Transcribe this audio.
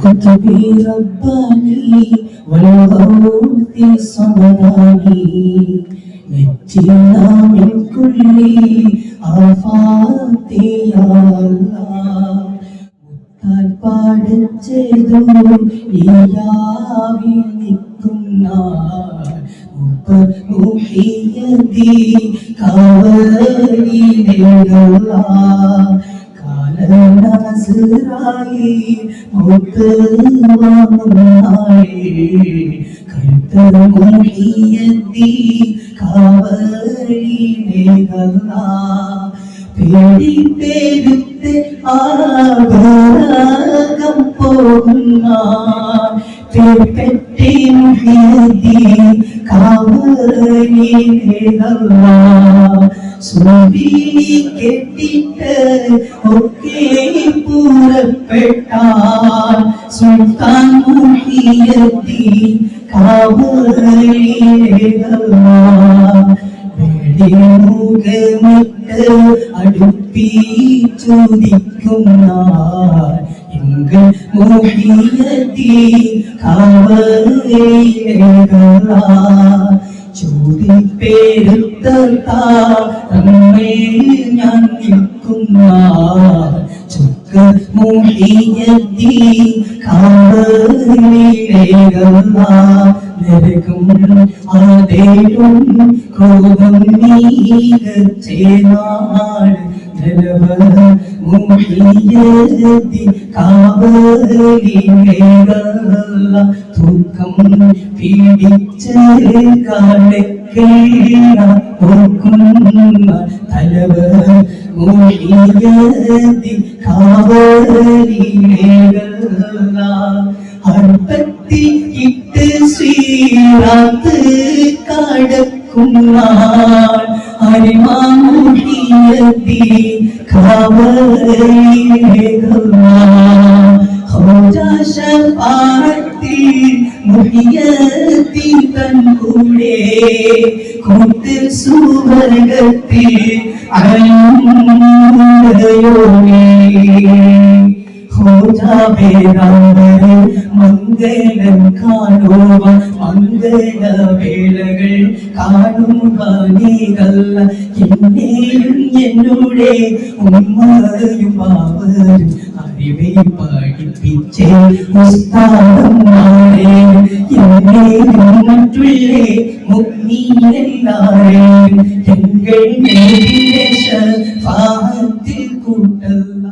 كتبي رباني والغوث صبراني نجينا من كل آفات يا الله മുത്താൽ പാടച്ചതും നീയാവിൽ നിൽക്കുന്ന മുഹിയതി കാവലിനുള്ള കാലനാസറായി മുത്ത് വാങ്ങുന്നാളേ കഴുത്തർ മുഹിയതി കാവലിനുള്ള പേടി പേരുത്ത് ആഭാഗം പോകുന്ന പേപ്പെട്ടി മുഹിയതി കാവലിനേതല്ല സുന്ദരി കെട്ടിട്ട് ഒക്കെ പൂരപ്പെട്ടാൽ സുൽത്താൻ മുഹിയതി കാവലിനേതല്ല മുഖമിട്ട് അടുപ്പിച്ചുദിക്കുന്ന എങ്കൾ മോഹിയത്തി കാവലേക ചോദിപ്പേരുത്ത നമ്മെ ഞാൻ നിൽക്കുന്ന ചുക്ക് മോഹിയത്തി കാവലേക നരകം ആദേലും കോപം നീകച്ചേനാട് ധനവ നിലവ. തൂക്കം പീഡിച്ച് കാലക്കേണ ഓർക്കുന്ന തലവ മുഹിയതി കാവലിനേകല്ല അർപ്പത്തി ഇട്ട് ശ്രീരാത്ത് കടക്കുന്ന അരിമാമുഹിയത്തി കാവലിനേകത്തി മുഹിയത്തി തൻ കൂടെ കൂട്ട് സുവർഗത്തിൽ അയോനേ മംഗലം കാണുക മംഗള വേളകൾ കാണുക നീകല്ല എന്നെയും എന്നോടെ ഉമ്മയും ബാബരും അറിവെ പഠിപ്പിച്ച്. ഉസ്താദന്മാരെ എന്നെയും മറ്റുള്ളേ മുഗ്നീരെല്ലാരെയും എങ്കിൽ കൂട്ടല്ല.